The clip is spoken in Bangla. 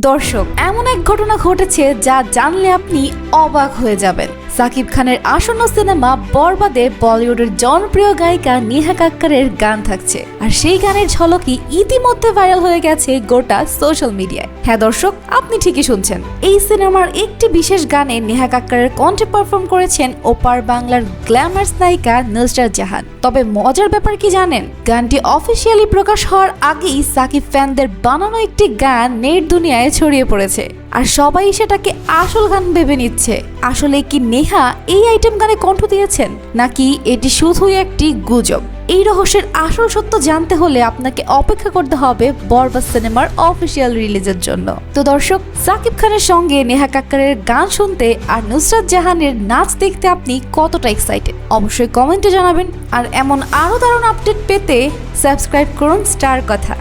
দর্শক এমন এক ঘটনা ঘটেছে যা জানলে আপনি অবাক হয়ে যাবেন। সাকিব খানের আসন্ন সিনেমা বরবাদে বলিউডের জনপ্রিয় গায়িকা নেহা কাক্কারের গান থাকছে। আর সেই গানের ঝলকই ইতিমধ্যে ভাইরাল হয়ে গেছে গোটা সোশ্যাল মিডিয়ায়। হ্যাঁ দর্শক, আপনি ঠিকই শুনছেন। এই সিনেমার একটি বিশেষ গানে নেহা কাক্কারের কণ্ঠে পারফর্ম করেছেন ওপার বাংলার গ্ল্যামার্স নায়িকা নুসরাত জাহান। তবে মজার ব্যাপার কি জানেন? গানটি অফিসিয়ালি প্রকাশ হওয়ার আগেই সাকিব ফ্যানদের বানানো একটি গান নেট দুনিয়ায় ছড়িয়ে পড়েছে। আর সবাই সেটাকে আসল গান ভেবে নিচ্ছে। আসলে কি নেহা এই আইটেম গানে কণ্ঠ দিয়েছেন? নাকি এটি শুধুই একটি গুজব? এই রহস্যের আসল সত্য জানতে হলে আপনাকে অপেক্ষা করতে হবে বরবাদ সিনেমার অফিসিয়াল রিলিজের জন্য। তো দর্শক, সাকিব খানের সঙ্গে নেহা কাক্কারের গান শুনতে আর নুসরাত জাহানের নাচ দেখতে আপনি কতটা এক্সাইটেড অবশ্যই কমেন্টে জানাবেন। আর এমন আরও দারুণ আপডেট পেতে সাবস্ক্রাইব করুন স্টার কথা।